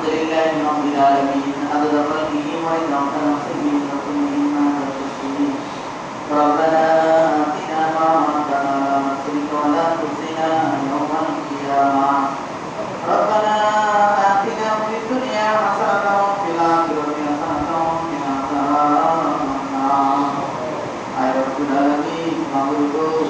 الحمد لله رب العالمين عدد خلقه وإذا أعطنا خلقه فكل مما تشركون ربنا آتنا ما أعطنا وأعطنا ولا تخزنا يوم القيامة ربنا آتنا في الدنيا حسنة وفي الآخرة حسنة وقنا عذاب النار أيها رب العالمين مبروك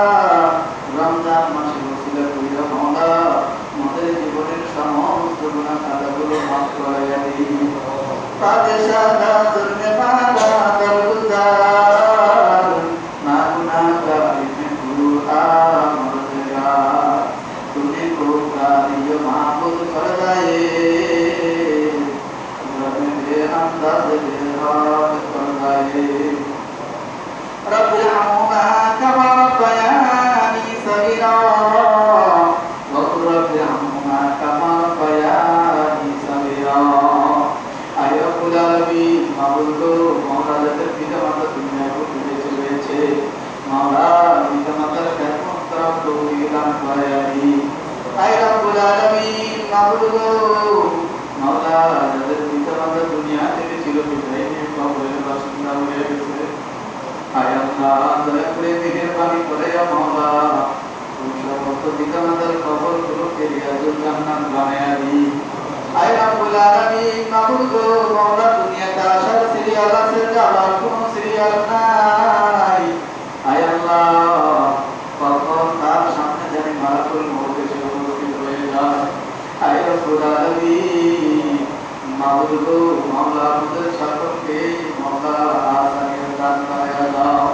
Padishah মাবুদ করে যাদের পিতা মাতার কবরগুলোকে রিয়াজুল জান্নাত বানায়া দিই আয় সিরিয়াল আছে যাওয়ার কোনো সিরিয়াল নাই। আয় আল্লাহ কখন তার সামনে জানি সকলকে মাওলা আসানিয়ত দান করে দাও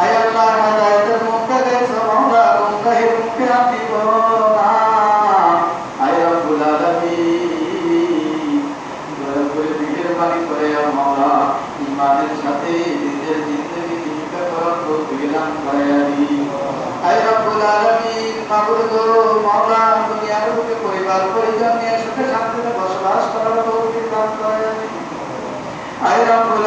আয় আল্লাহ হেদায়েতের মুক্তা দেশ মাওলা গুমরাহির মুখে আপনি বলো না আয় রব্বুল আলামিন দয়া করে মেহেরবানি করে মাওলা ইমানের সাথে নিজের জিন্দগি জীবিকা করার তৌফিক দান করে দিন আয় রব্বুল আলামিন মাবুদ গো মাওলা দুনিয়ার বুকে পরিবার পরিজন নিয়ে সুখে শান্তিতে বসবাস করার তৌফিক দান করে দিন আয় রব্বুল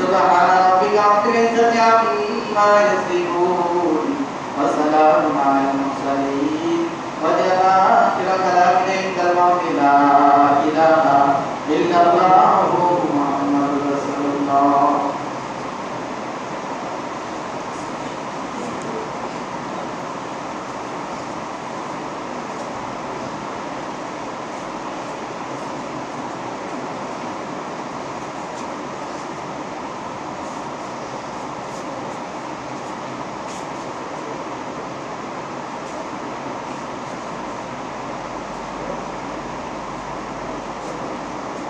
سبحان ربك رب العزة عما يصفون وسلام على المرسلين وجعلنا آخر كلام عند الموت